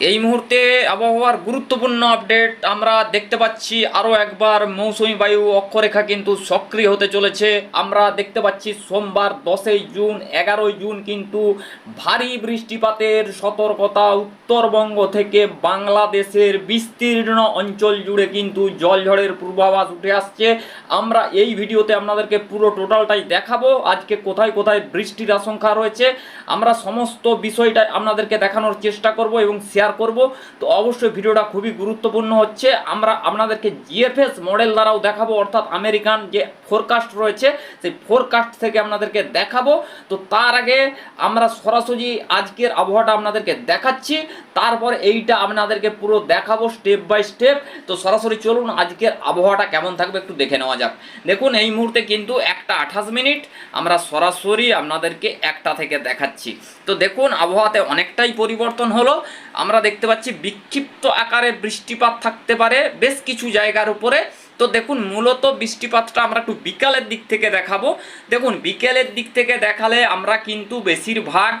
এই মুহূর্তে আবহাওয়ার গুরুত্বপূর্ণ আপডেট আমরা দেখতে পাচ্ছি আরও একবার মৌসুমি বায়ু অক্ষরেখা কিন্তু সক্রিয় হতে চলেছে। আমরা দেখতে পাচ্ছি সোমবার দশই জুন, এগারোই জুন কিন্তু ভারী বৃষ্টিপাতের সতর্কতা উত্তরবঙ্গ থেকে বাংলাদেশের বিস্তীর্ণ অঞ্চল জুড়ে কিন্তু জলঝড়ের পূর্বাভাস উঠে আসছে। আমরা এই ভিডিওতে আপনাদেরকে পুরো টোটালটাই দেখাবো। আজকে কোথায় কোথায় বৃষ্টির আশঙ্কা রয়েছে, আমরা সমস্ত বিষয়টা আপনাদেরকে দেখানোর চেষ্টা করব এবং শেয়ার করব। তো অবশ্যই ভিডিওটা খুবই গুরুত্বপূর্ণ হচ্ছে। আমরা আপনাদেরকে জিএফএস মডেল দ্বারাও দেখাবো, অর্থাৎ আমেরিকান যে ফোরকাস্ট রয়েছে, সেই ফোরকাস্ট থেকে আপনাদেরকে দেখাবো। তো তার আগে আমরা সরাসরি আজকের আবহাওয়াটা আপনাদেরকে দেখাচ্ছি। তারপর এইটা আপনাদেরকে পুরো দেখাবো স্টেপ বাই স্টেপ তো সরাসরি চলুন, আজকের আবহাওয়াটা কেমন থাকবে একটু দেখে নেওয়া যাক। দেখুন, এই মুহূর্তে কিন্তু একটা আঠাশ মিনিট আমরা সরাসরি আপনাদেরকে একটা থেকে দেখাচ্ছি। তো দেখুন, আবহাওয়াতে অনেকটাই পরিবর্তন হলো। আমরা দেখতে পাচ্ছি বিক্ষিপ্ত আকারে বৃষ্টিপাত থাকতে পারে বেশ কিছু জায়গার উপরে। তো দেখুন, মূলত বৃষ্টিপাতটা আমরা একটু বিকালের দিক থেকে দেখাবো। দেখুন, বিকেলের দিক থেকে দেখালে আমরা কিন্তু বেশিরভাগ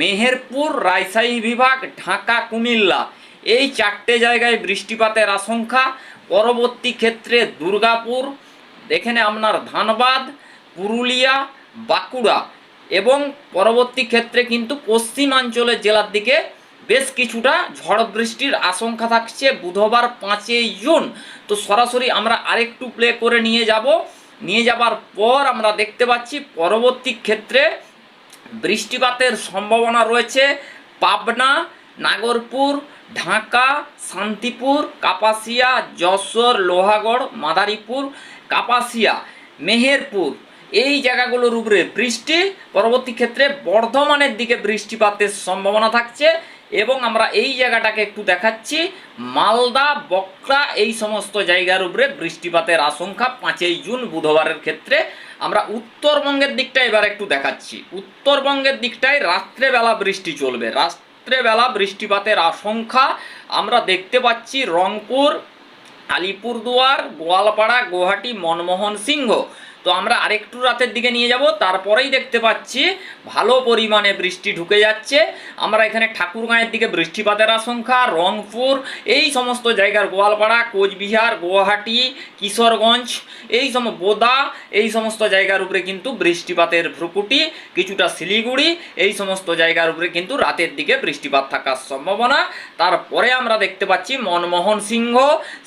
মেহেরপুর, রাজশাহী বিভাগ, ঢাকা, কুমিল্লা এই চারটে জায়গায় বৃষ্টিপাতের আশঙ্কা। পরবর্তী ক্ষেত্রে দুর্গাপুর, এখানে আপনার ধানবাদ, পুরুলিয়া, বাঁকুড়া এবং পরবর্তী ক্ষেত্রে কিন্তু পশ্চিমাঞ্চলের জেলার দিকে বেশ কিছুটা ঝড় বৃষ্টির আশঙ্কা থাকছে বুধবার পাঁচই জুন। তো সরাসরি আমরা আরেকটু প্লে করে নিয়ে যাব। নিয়ে যাবার পর আমরা দেখতে পাচ্ছি পরবর্তী ক্ষেত্রে বৃষ্টিপাতের সম্ভাবনা রয়েছে পাবনা, নাগরপুর, ঢাকা, শান্তিপুর, কাপাসিয়া, যশোর, লোহাগড়, মাদারীপুর, কাপাসিয়া, মেহেরপুর এই জায়গাগুলোর উপরে বৃষ্টি। পরবর্তী ক্ষেত্রে বর্ধমানের দিকে বৃষ্টিপাতের সম্ভাবনা থাকছে। এবং আমরা এই জায়গাটাকে একটু দেখাচ্ছি। মালদা, বকরা এই সমস্ত জায়গার উপরে বৃষ্টিপাতের আশঙ্কা পাঁচই জুন বুধবারের ক্ষেত্রে। আমরা উত্তরবঙ্গের দিকটা এবার একটু দেখাচ্ছি। উত্তরবঙ্গের দিকটায় রাত্রেবেলা বৃষ্টি চলবে। রাত্রেবেলা বৃষ্টিপাতের আশঙ্কা আমরা দেখতে পাচ্ছি রংপুর, আলিপুরদুয়ার, গোয়ালপাড়া, গুয়াহাটি, মনমোহন সিংহ। তো আমরা আরেকটু রাতের দিকে নিয়ে যাব, তারপরেই দেখতে পাচ্ছি ভালো পরিমাণে বৃষ্টি ঢুকে যাচ্ছে। আমরা এখানে ঠাকুরগাঁয়ের দিকে বৃষ্টিপাতের আশঙ্কা, রংপুর, এই সমস্ত জায়গার গোয়ালপাড়া, কোচবিহার, গুয়াহাটি, কিশোরগঞ্জ, এই সম, বোদা, এই সমস্ত জায়গার উপরে কিন্তু বৃষ্টিপাতের ভ্রুকুটি, কিছুটা শিলিগুড়ি, এই সমস্ত জায়গার উপরে কিন্তু রাতের দিকে বৃষ্টিপাত থাকার সম্ভাবনা। তারপরে আমরা দেখতে পাচ্ছি মনমোহন সিংহ,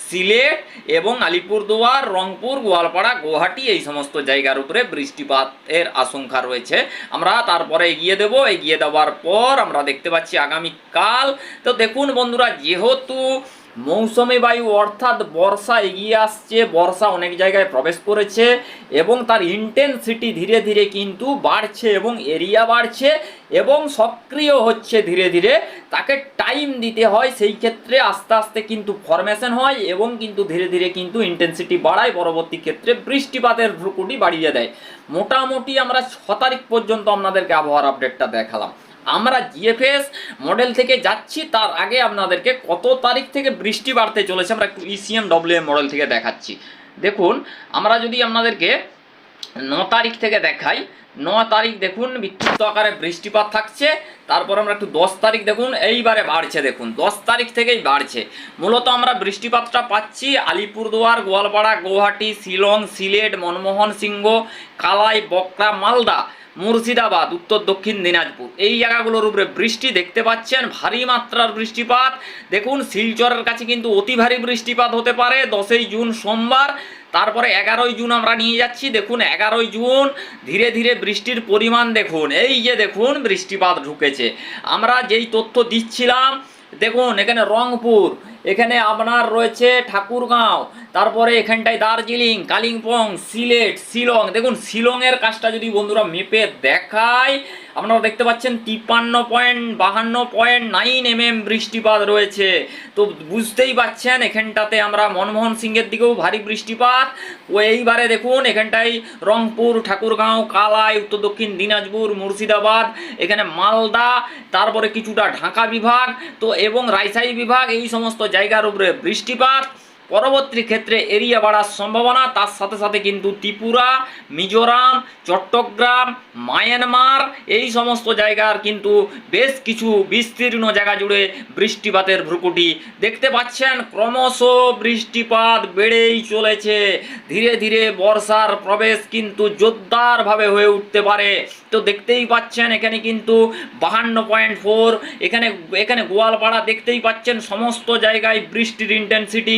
সিলেট এবং আলিপুরদুয়ার, রংপুর, গোয়ালপাড়া, গুয়াহাটি, এই সমস্ত জায়গার উপরে বৃষ্টিপাতের আশঙ্কা রয়েছে। আমরা তারপরে এগিয়ে দেব। এগিয়ে দেওয়ার পর আমরা দেখতে পাচ্ছি আগামীকাল। তো দেখুন বন্ধুরা, যেহেতু মৌসুমি বায়ু অর্থাৎ বর্ষা এগিয়ে আসছে, বর্ষা অনেক জায়গায় প্রবেশ করেছে এবং তার ইন্টেন্সিটি ধীরে ধীরে কিন্তু বাড়ছে এবং এরিয়া বাড়ছে এবং সক্রিয় হচ্ছে ধীরে ধীরে। তাকে টাইম দিতে হয়, সেই ক্ষেত্রে আস্তে আস্তে কিন্তু ফরমেশন হয় এবং কিন্তু ধীরে ধীরে কিন্তু ইন্টেন্সিটি বাড়ায়। পরবর্তী ক্ষেত্রে বৃষ্টিপাতের ভ্রুকুটি বাড়িয়ে দেয়। মোটামুটি আমরা ছ তারিখ পর্যন্ত আপনাদেরকে আবহাওয়ার আপডেটটা দেখালাম। আমরা জিএফএস মডেল থেকে যাচ্ছি, তার আগে আপনাদেরকে কত তারিখ থেকে বৃষ্টি বাড়তে চলেছে আমরা একটু ইসিএম ডব্লিউ মডেল থেকে দেখাচ্ছি। দেখুন, আমরা যদি আপনাদেরকে ন তারিখ থেকে দেখাই, ন তারিখ দেখুন বিক্ষিপ্ত আকারে বৃষ্টিপাত থাকছে, তারপর আমরা একটু দশ তারিখ দেখুন, এইবারে বাড়ছে দেখুন, দশ তারিখ থেকেই বাড়ছে। মূলত আমরা বৃষ্টিপাতটা পাচ্ছি আলিপুরদুয়ার, গোয়ালপাড়া গুয়াহাটি শিলং, সিলেট, মনমোহন সিংহ, কালাই, বকরা, মালদা। মুর্শিদাবাদ, উত্তর, দক্ষিণ দিনাজপুর। এই জায়গাগুলোর উপরে বৃষ্টি দেখতে পাচ্ছেন, ভারী মাত্রার বৃষ্টিপাত। দেখুন, শিলচরের কাছে কিন্তু অতি ভারী বৃষ্টিপাত হতে পারে দশই জুন সোমবার। তারপরে এগারোই জুন আমরা নিয়ে যাচ্ছি। দেখুন, এগারোই জুন, ধীরে ধীরে বৃষ্টির পরিমাণ দেখুন। এই যে দেখুন, বৃষ্টিপাত ঢুকেছে। আমরা যেই তথ্য দিচ্ছিলাম, দেখুন, এখানে রংপুর এখানে আপনার রয়েছে ঠাকুরগাঁও, তারপরে এখানটায় দার্জিলিং, কালিম্পং, সিলেট, শিলং। দেখুন, শিলংয়ের কাজটা যদি বন্ধুরা মেপে দেখায় আপনারা দেখতে পাচ্ছেন তিপ্পান্ন পয়েন্ট, বাহান্ন পয়েন্ট নাইন এম এম বৃষ্টিপাত রয়েছে। তো বুঝতেই পাচ্ছেন, এখানটাতে আমরা মনমোহন সিংয়ের দিকেও ভারী বৃষ্টিপাত। ও এইবারে দেখুন, এখানটায় রংপুর, ঠাকুরগাঁও, কালাই, উত্তর দক্ষিণ, দিনাজপুর, মুর্শিদাবাদ, এখানে মালদা, তারপরে কিছুটা ঢাকা বিভাগ, তো এবং রাজশাহী বিভাগ, এই সমস্ত জায়গার উপরে বৃষ্টিপাত। পরবর্তী ক্ষেত্রে এরিয়া বাড়ার সম্ভাবনা, তার সাথে সাথে কিন্তু ত্রিপুরা, মিজোরাম, চট্টগ্রাম, মায়ানমার, এই সমস্ত জায়গার কিন্তু বেশ কিছু বিস্তীর্ণ জায়গা জুড়ে বৃষ্টিপাতের ভ্রুকুটি দেখতে পাচ্ছেন। ক্রমশ বৃষ্টিপাত বেড়েই চলেছে। ধীরে ধীরে বর্ষার প্রবেশ কিন্তু জোরদারভাবে হয়ে উঠতে পারে। তো দেখতেই পাচ্ছেন, এখানে কিন্তু বাহান্ন পয়েন্ট ফোর, এখানে এখানে গোয়ালপাড়া দেখতেই পাচ্ছেন, সমস্ত জায়গায় বৃষ্টির ইন্টেন্সিটি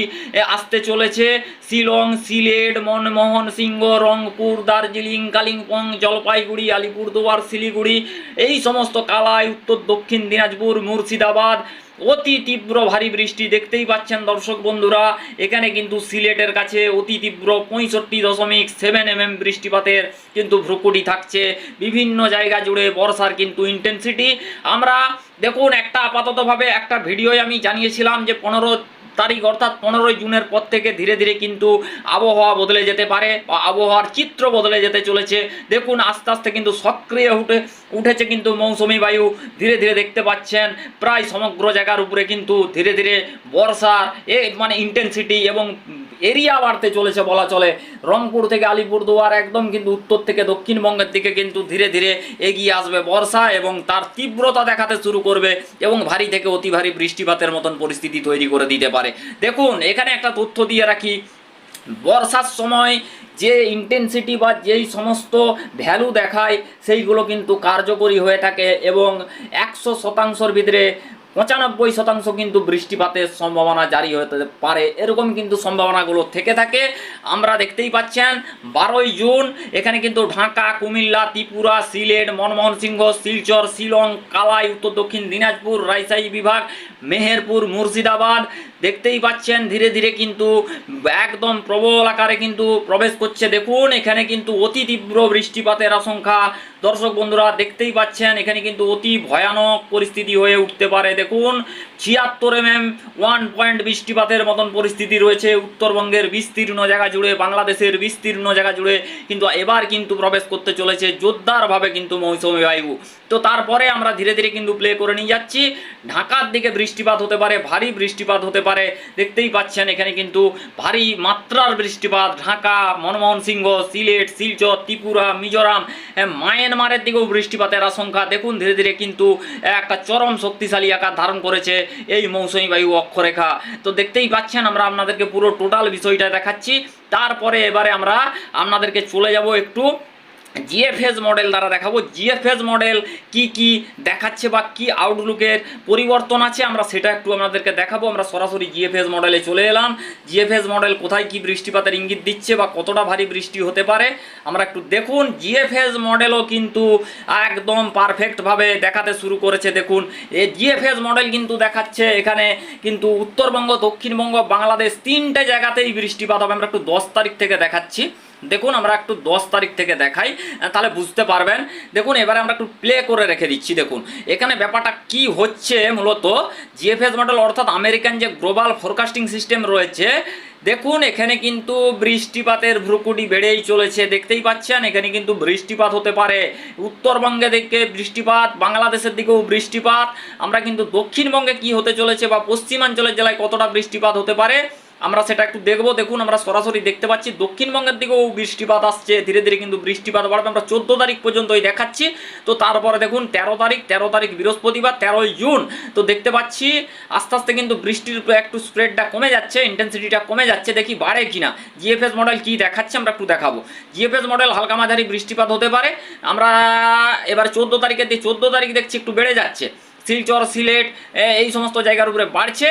আসতে চলেছে শিলং, সিলেট, মনমোহন সিংহ, রংপুর, দার্জিলিং, কালিম্পং, জলপাইগুড়ি, আলিপুরদুয়ার, শিলিগুড়ি, এই সমস্ত কালাই, উত্তর, দক্ষিণ দিনাজপুর, মুর্শিদাবাদ। অতি তীব্র ভারী বৃষ্টি দেখতেই পাচ্ছেন দর্শক বন্ধুরা। এখানে কিন্তু সিলেটের কাছে অতি তীব্র পঁয়ষট্টি দশমিক সেভেন এম বৃষ্টিপাতের কিন্তু ভ্রুকুটি থাকছে। বিভিন্ন জায়গা জুড়ে বর্ষার কিন্তু ইন্টেন্সিটি আমরা দেখুন, একটা আপাততভাবে একটা ভিডিওয় আমি জানিয়েছিলাম যে পনেরো তারিখ অর্থাৎ পনেরোই জুনের পর থেকে ধীরে ধীরে কিন্তু আবহাওয়া বদলে যেতে পারে আবহাওয়ার চিত্র বদলে যেতে চলেছে। দেখুন, আস্তে আস্তে কিন্তু সক্রিয় উঠে, উঠেছে কিন্তু মৌসুমি বায়ু। ধীরে ধীরে দেখতে পাচ্ছেন, প্রায় সমগ্র জায়গার উপরে কিন্তু ধীরে ধীরে বর্ষার এ মানে ইন্টেন্সিটি এবং এরিয়া বাড়তে চলেছে বলা চলে। রংপুর থেকে আলিপুরদুয়ার একদম কিন্তু উত্তর থেকে দক্ষিণবঙ্গের দিকে কিন্তু ধীরে ধীরে এগিয়ে আসবে বর্ষা এবং তার তীব্রতা দেখাতে শুরু করবে এবং ভারী থেকে অতি ভারী বৃষ্টিপাতের মতন পরিস্থিতি তৈরি করে দিতে পারে। দেখুন, এখানে একটা তথ্য দিয়ে রাখি। বর্ষার সময় যে ইন্টেন্সিটি বা যেই সমস্ত ভ্যালু দেখায়, সেইগুলো কিন্তু কার্যকরী হয়ে থাকে এবং একশো শতাংশর ভিতরে পঁচানব্বই শতাংশ কিন্তু বৃষ্টিপাতের সম্ভাবনা জারি হতে পারে। এরকম কিন্তু সম্ভাবনাগুলো থেকে থাকে। আমরা দেখতেই পাচ্ছেন, বারোই জুন, এখানে কিন্তু ঢাকা, কুমিল্লা, ত্রিপুরা, সিলেট মনমোহন সিংহ শিলচর, শিলং, কালাই, উত্তর দক্ষিণ দিনাজপুর, রাজশাহী বিভাগ, মেহেরপুর, মুর্শিদাবাদ। দেখতেই পাচ্ছেন, ধীরে ধীরে কিন্তু একদম প্রবল আকারে কিন্তু প্রবেশ করছে। দেখুন, এখানে কিন্তু অতি তীব্র বৃষ্টিপাতের আশঙ্কা। দর্শক বন্ধুরা, দেখতেই পাচ্ছেন, এখানে কিন্তু অতি ভয়ানক পরিস্থিতি হয়ে উঠতে পারে। দেখুন, ছিয়াত্তর এম এম ওয়ান পয়েন্ট বৃষ্টিপাতের মতন পরিস্থিতি রয়েছে উত্তরবঙ্গের বিস্তীর্ণ জায়গা জুড়ে, বাংলাদেশের বিস্তীর্ণ জায়গা জুড়ে, কিন্তু এবার কিন্তু প্রবেশ করতে চলেছে জোরদারভাবে কিন্তু মৌসুমী বায়ু। তো তারপরে আমরা ধীরে ধীরে কিন্তু প্লে করে নিয়ে যাচ্ছি। ঢাকার দিকে বৃষ্টিপাত হতে পারে, ভারী বৃষ্টিপাত হতে পারে। দেখতেই পাচ্ছেন, এখানে কিন্তু ভারী মাত্রার বৃষ্টিপাত। ঢাকা মনমোহন সিংহ সিলেট, শিলচর, ত্রিপুরা, মিজোরাম মায়ানমারের দিকেও বৃষ্টিপাতের আশঙ্কা। দেখুন, ধীরে ধীরে কিন্তু একটা চরম শক্তিশালী আকার ধারণ করেছে এই মৌসুমী বায়ু অক্ষরেখা। তো দেখতেই পাচ্ছেন আমরা আপনাদেরকে পুরো টোটাল বিষয়টা দেখাচ্ছি। তারপরে এবারে আমরা আপনাদেরকে চলে যাব একটু জিএফএস মডেল দ্বারা দেখাবো। জিএফএস মডেল কি কি দেখাচ্ছে বা কি আউটলুকের পরিবর্তন আছে, আমরা সেটা একটু আপনাদেরকে দেখাবো। আমরা সরাসরি জিএফএস মডেলে চলে এলাম। জিএফএস মডেল কোথায় কি বৃষ্টিপাতের ইঙ্গিত দিচ্ছে বা কতটা ভারী বৃষ্টি হতে পারে, আমরা একটু দেখুন। জিএফএস মডেলও কিন্তু একদম পারফেক্টভাবে দেখাতে শুরু করেছে, দেখুন। এই জিএফএস মডেল কিন্তু দেখাচ্ছে, এখানে কিন্তু উত্তরবঙ্গ, দক্ষিণবঙ্গ, বাংলাদেশ তিনটে জায়গাতেই বৃষ্টিপাত হবে। আমরা একটু দশ তারিখ থেকে দেখাচ্ছি। দেখুন, আমরা একটু দশ তারিখ থেকে দেখাই তাহলে বুঝতে পারবেন। দেখুন, এবারে আমরা একটু প্লে করে রেখে দিচ্ছি, দেখুন। এখানে ব্যাপারটা কি হচ্ছে মূলত? জিএফএস মডেল অর্থাৎ আমেরিকান যে গ্লোবাল ফোরকাস্টিং সিস্টেম রয়েছে, দেখুন, এখানে কিন্তু বৃষ্টিপাতের ভ্রুকুটি বেড়েই চলেছে, দেখতেই পাচ্ছেন, এখানে কিন্তু বৃষ্টিপাত হতে পারে। উত্তরবঙ্গে দিকে বৃষ্টিপাত, বাংলাদেশের দিকেও বৃষ্টিপাত। আমরা কিন্তু দক্ষিণবঙ্গে কি হতে চলেছে বা পশ্চিমাঞ্চলের জেলায় কতটা বৃষ্টিপাত হতে পারে? আমরা সেটা একটু দেখব, দেখুন আমরা সরাসরি দেখতে পাচ্ছি, দক্ষিণবঙ্গের দিকেও বৃষ্টিপাত আসছে, ধীরে ধীরে কিন্তু বৃষ্টিপাত বাড়বে, আমরা চোদ্দ তারিখ পর্যন্তই দেখাচ্ছি। তো তারপরে দেখুন, তেরো তারিখ তেরো তারিখ বৃহস্পতিবার, তেরোই জুন, তো দেখতে পাচ্ছি আস্তে আস্তে কিন্তু বৃষ্টির একটু স্প্রেডটা কমে যাচ্ছে ইন্টেন্সিটিটা কমে যাচ্ছে, দেখি বাড়ে কিনা। জিএফএস মডেল কি দেখাচ্ছে আমরা একটু দেখাবো। জিএফএস মডেল হালকা মাঝারি বৃষ্টিপাত হতে পারে, আমরা এবার চোদ্দ তারিখের দিয়ে চোদ্দ তারিখ দেখছি একটু বেড়ে যাচ্ছে। শিলচর, সিলেট এই সমস্ত জায়গার উপরে বাড়ছে।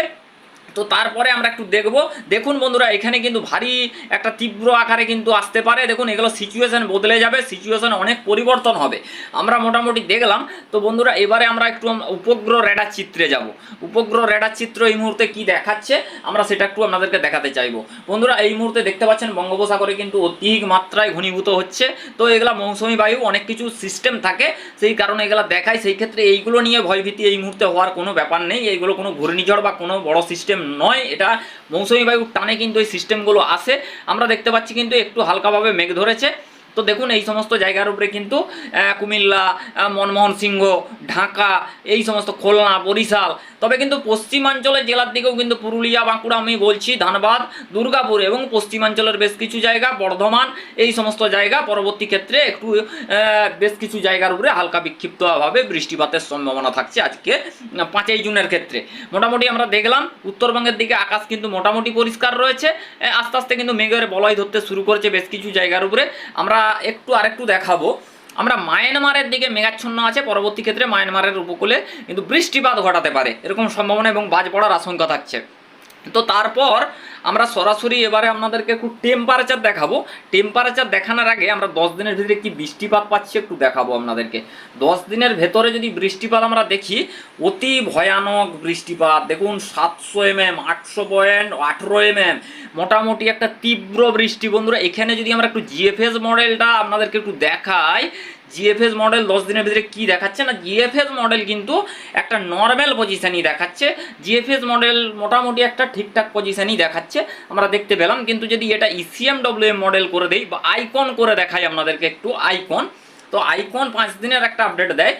তো তারপরে আমরা একটু দেখব। দেখুন বন্ধুরা, এখানে কিন্তু ভারী একটা তীব্র আকারে কিন্তু আসতে পারে। দেখুন, এগুলো সিচুয়েশান বদলে যাবে সিচুয়েশান অনেক পরিবর্তন হবে। আমরা মোটামুটি দেখলাম। তো বন্ধুরা, এবারে আমরা একটু উপগ্রহ রেডার চিত্রে যাব। উপগ্রহ রেডার চিত্র এই মুহূর্তে কি দেখাচ্ছে, আমরা সেটা একটু আপনাদেরকে দেখাতে চাইব। বন্ধুরা, এই মুহূর্তে দেখতে পাচ্ছেন, বঙ্গোপসাগরে কিন্তু অধিক মাত্রায় ঘনীভূত হচ্ছে। তো এগুলা মৌসুমি বায়ু, অনেক কিছু সিস্টেম থাকে। সেই কারণে এগুলা দেখায়। সেই ক্ষেত্রে এইগুলো নিয়ে ভয়ভীতি এই মুহূর্তে হওয়ার কোনো ব্যাপার নেই। এইগুলো কোনো ঘূর্ণিঝড় বা কোনো বড় সিস্টেম নয়, এটা মৌসুমি বায়ুর টানে কিন্তু এই সিস্টেমগুলো আসে আমরা দেখতে পাচ্ছি কিন্তু একটু হালকাভাবে মেঘ ধরেছে। তো দেখুন, এই সমস্ত জায়গার উপরে কিন্তু কুমিল্লা মনমোহন সিংহ ঢাকা, এই সমস্ত খুলনা, বরিশাল। তবে কিন্তু পশ্চিমাঞ্চলের জেলার দিকেও কিন্তু পুরুলিয়া, বাঁকুড়া আমি বলছি, ধানবাদ, দুর্গাপুর এবং পশ্চিমাঞ্চলের বেশ কিছু জায়গা, বর্ধমান, এই সমস্ত জায়গা পরবর্তী ক্ষেত্রে একটু বেশ কিছু জায়গার উপরে হালকা বিক্ষিপ্তভাবে বৃষ্টিপাতের সম্ভাবনা থাকছে আজকে, পাঁচই জুনের ক্ষেত্রে। মোটামুটি আমরা দেখলাম, উত্তরবঙ্গের দিকে আকাশ কিন্তু মোটামুটি পরিষ্কার রয়েছে, আস্তে আস্তে কিন্তু মেঘের বলয় ধরতে শুরু করেছে বেশ কিছু জায়গার উপরে। আমরা একটু আরেকটু দেখাবো। আমরা মায়ানমারের দিকে মেঘাচ্ছন্ন আছে। পরবর্তী ক্ষেত্রে মায়ানমারের উপকূলে কিন্তু বৃষ্টিপাত ঘটাতে পারে। এরকম সম্ভাবনা এবং বাজ পড়ার আশঙ্কা থাকছে। তো তারপর আমরা সরাসরি এবারে আপনাদেরকে একটু টেম্পারেচার দেখাবো। টেম্পারেচার দেখানোর আগে আমরা দশ দিনের ভিতরে কি বৃষ্টিপাত পাচ্ছি একটু দেখাবো আপনাদেরকে। দশ দিনের ভেতরে যদি বৃষ্টিপাত আমরা দেখি, অতি ভয়ানক বৃষ্টিপাত। দেখুন, সাতশো এম এম আটশো পয়েন্ট, আঠেরো এম এম মোটামুটি একটা তীব্র বৃষ্টি। বন্ধুরা, এখানে যদি আমরা একটু জিএফএস মডেলটা আপনাদেরকে একটু দেখাই জিএফএস মডেল দশ দিনের ভিতরে কি দেখাচ্ছে না? জিএফএস মডেল কিন্তু একটা নর্মাল পজিশানই দেখাচ্ছে। জিএফএস মডেল মোটামুটি একটা ঠিকঠাক পজিশানই দেখাচ্ছে। আমরা দেখতে পেলাম, কিন্তু যদি এটা ইসিএম ডব্লিউএম মডেল করে দেই বা আইকন করে দেখাই আপনাদেরকে একটু আইকন তো আইকন পাঁচ দিনের একটা আপডেট দেয়।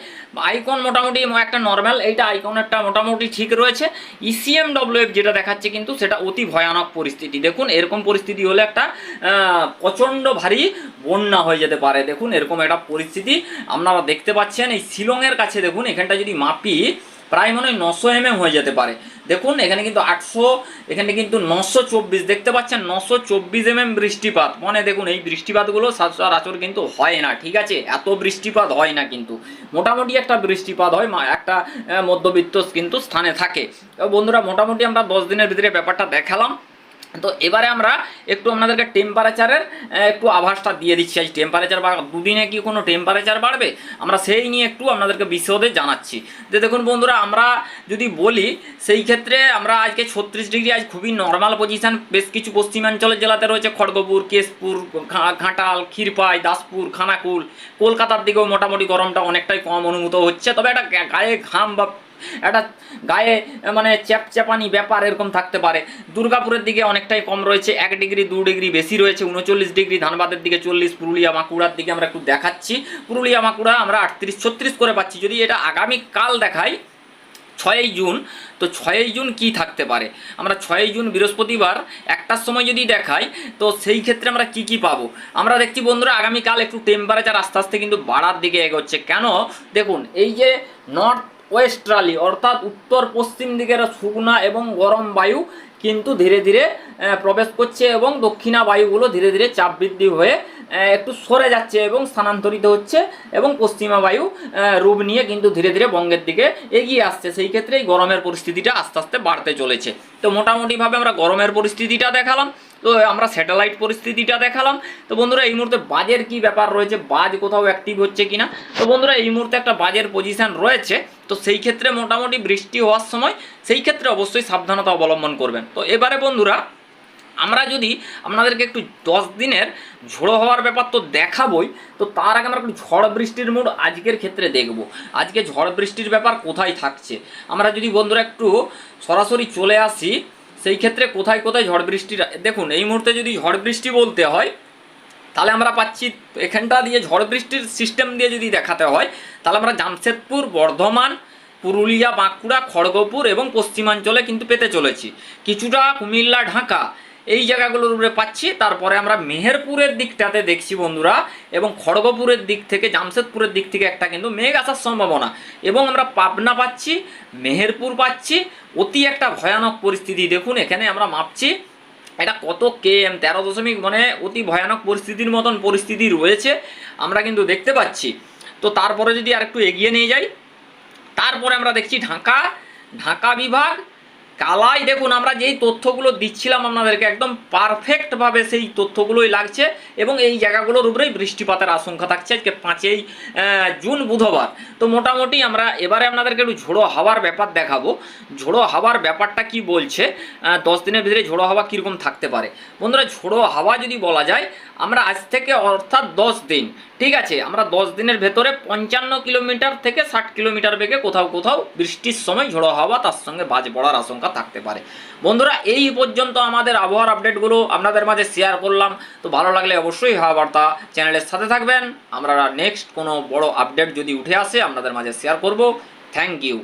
আইকন মোটামুটি একটা নর্মাল এইটা আইকন একটা মোটামুটি ঠিক রয়েছে। E ইসিএম ডব্লিউএফ যেটা দেখাচ্ছে কিন্তু সেটা অতি ভয়ানক পরিস্থিতি। দেখুন, এরকম পরিস্থিতি হলে একটা প্রচণ্ড ভারী বন্যা হয়ে যেতে পারে। দেখুন, এরকম একটা পরিস্থিতি আপনারা দেখতে পাচ্ছেন। এই শিলংয়ের কাছে দেখুন, এখানটা যদি মাপি প্রায় মনে হয় নশো এম হয়ে যেতে পারে। দেখুন, এখানে কিন্তু আটশো, এখানে কিন্তু নশো চব্বিশ, দেখতে পাচ্ছেন নশো চব্বিশ এম বৃষ্টিপাত। মানে দেখুন, এই বৃষ্টিপাতগুলো সচরাচর কিন্তু হয় না, ঠিক আছে? এত বৃষ্টিপাত হয় না কিন্তু। মোটামুটি একটা বৃষ্টিপাত হয় একটা মধ্যবিত্ত কিন্তু স্থানে থাকে। বন্ধুরা, মোটামুটি আমরা দশ দিনের ভিতরে ব্যাপারটা দেখালাম। তো এবারে আমরা একটু আপনাদেরকে টেম্পারেচারের একটু আভাসটা দিয়ে দিচ্ছি। আজ টেম্পারেচার বা দুদিনে কি কোনো টেম্পারেচার বাড়বে? আমরা সেই নিয়ে একটু আপনাদেরকে বিশদে জানাচ্ছি। যে দেখুন বন্ধুরা, আমরা যদি বলি, সেই ক্ষেত্রে আমরা আজকে ছত্রিশ ডিগ্রি, আজ খুবই নর্মাল পজিশন বেশ কিছু পশ্চিমাঞ্চলের জেলাতে রয়েছে খড়গপুর, কেশপুর ঘাটাল, ক্ষীরপাই, দাসপুর, খানাকুল। কলকাতার দিকেও মোটামুটি গরমটা অনেকটাই কম অনুভূত হচ্ছে। তবে একটা গায়ে ঘাম বা একটা গায়ে মানে চ্যাপচ্যাপানি ব্যাপার এরকম থাকতে পারে। দুর্গাপুরের দিকে অনেকটাই কম রয়েছে, এক ডিগ্রি, দু ডিগ্রি বেশি রয়েছে, উনচল্লিশ ডিগ্রি, ধানবাদের দিকে চল্লিশ, পুরুলিয়া বাঁকুড়ার দিকে আমরা একটু দেখাচ্ছি। পুরুলিয়া বাঁকুড়া আমরা আটত্রিশ, ছত্রিশ করে পাচ্ছি। যদি এটা আগামীকাল দেখাই, ছয়ই জুন, তো ছয়ই জুন কি থাকতে পারে? আমরা ছয়ই জুন বৃহস্পতিবার একটার সময় যদি দেখাই, তো সেই ক্ষেত্রে আমরা কি কি পাবো? আমরা দেখছি বন্ধুরা, আগামীকাল একটু টেম্পারেচার আস্তে আস্তে কিন্তু বাড়ার দিকে এগোচ্ছে। কেন? দেখুন, এই যে নর্থ ওয়েস্ট্রালি অর্থাৎ উত্তর পশ্চিম দিকের শুকনা এবং গরম বায়ু কিন্তু ধীরে ধীরে প্রবেশ করছে এবং দক্ষিণা বায়ুগুলো ধীরে ধীরে চাপ বৃদ্ধি হয়ে একটু সরে যাচ্ছে এবং স্থানান্তরিত হচ্ছে এবং পশ্চিমা বায়ু রূপ নিয়ে কিন্তু ধীরে ধীরে বঙ্গের দিকে এগিয়ে আসছে। সেই ক্ষেত্রে এই গরমের পরিস্থিতিটা আস্তে আস্তে বাড়তে চলেছে। তো মোটামুটিভাবে আমরা গরমের পরিস্থিতিটা দেখালাম, তো আমরা স্যাটেলাইট পরিস্থিতিটা দেখালাম। তো বন্ধুরা, এই মুহূর্তে বাজের কি ব্যাপার রয়েছে? বাজ কোথাও অ্যাক্টিভ হচ্ছে কিনা? তো বন্ধুরা, এই মুহূর্তে একটা বাজের পজিশন রয়েছে। তো সেই ক্ষেত্রে মোটামুটি বৃষ্টি হওয়ার সময় সেই ক্ষেত্রে অবশ্যই সাবধানতা অবলম্বন করবেন। তো এবারে বন্ধুরা, আমরা যদি আপনাদেরকে একটু দশ দিনের ঝোড়ো হওয়ার ব্যাপার তো দেখাবই, তো তার আগে আমরা একটু ঝড় বৃষ্টির মুড আজকের ক্ষেত্রে দেখব। আজকে ঝড় বৃষ্টির ব্যাপার কোথায় থাকছে? আমরা যদি বন্ধুরা একটু সরাসরি চলে আসি, সেই ক্ষেত্রে কোথায় কোথায় ঝড় বৃষ্টির, দেখুন, এই মুহূর্তে যদি ঝড় বৃষ্টি বলতে হয় তাহলে আমরা পাচ্ছি এখানটা দিয়ে ঝড় বৃষ্টির সিস্টেম দিয়ে যদি দেখাতে হয়, তাহলে আমরা জামশেদপুর, বর্ধমান, পুরুলিয়া, বাঁকুড়া, খড়গপুর এবং পশ্চিমাঞ্চলে কিন্তু পেতে চলেছি। কিছুটা কুমিল্লা, ঢাকা এই জায়গাগুলোর উপরে পাচ্ছি। তারপরে আমরা মেহেরপুরের দিকটাতে দেখছি বন্ধুরা এবং খড়গপুরের দিক থেকে, জামশেদপুরের দিক থেকে একটা কিন্তু মেঘ আসার সম্ভাবনা। এবং আমরা পাবনা পাচ্ছি, মেহেরপুর পাচ্ছি। অতি একটা ভয়ানক পরিস্থিতি। দেখুন, এখানে আমরা মাপছি এটা কত কে এম তেরো দশমিক মানে অতি ভয়ানক পরিস্থিতির মতন পরিস্থিতি রয়েছে, আমরা কিন্তু দেখতে পাচ্ছি। তো তারপরে যদি আর একটু এগিয়ে নিয়ে যাই, তারপরে আমরা দেখছি ঢাকা ঢাকা বিভাগ কালাই, দেখুন আমরা যেই তথ্যগুলো দিচ্ছিলাম আপনাদেরকে, একদম পারফেক্টভাবে সেই তথ্যগুলোই লাগছে এবং এই জায়গাগুলোর উপরেই বৃষ্টিপাতের আশঙ্কা থাকছে আজকে পাঁচই জুন বুধবার। তো মোটামুটি আমরা এবারে আপনাদেরকে একটু ঝোড়ো হাওয়ার ব্যাপার দেখাবো। ঝোড়ো হাওয়ার ব্যাপারটা কি বলছে? দশ দিনের ভিতরে ঝোড়ো হাওয়া কীরকম থাকতে পারে? বন্ধুরা, ঝোড়ো হাওয়া যদি বলা যায়, আমরা আজ থেকে অর্থাৎ দশ দিন, ঠিক আছে? আমরা দশ দিনের ভেতরে পঞ্চান্ন কিলোমিটার থেকে ষাট কিলোমিটার বেগে কোথাও কোথাও বৃষ্টির সময় ঝোড়ো হাওয়া তার সঙ্গে বাজ পড়ার আশঙ্কা থাকতে পারে। বন্ধুরা, এই পর্যন্ত আমাদের আবহাওয়ার আপডেটগুলো আপনাদের মাঝে শেয়ার করলাম। তো ভালো লাগলে অবশ্যই হওয়া বার্তা চ্যানেলের সাথে থাকবেন। আমরা নেক্সট কোনো বড় আপডেট যদি উঠে আসে, আপনাদের মাঝে শেয়ার করব। Thank you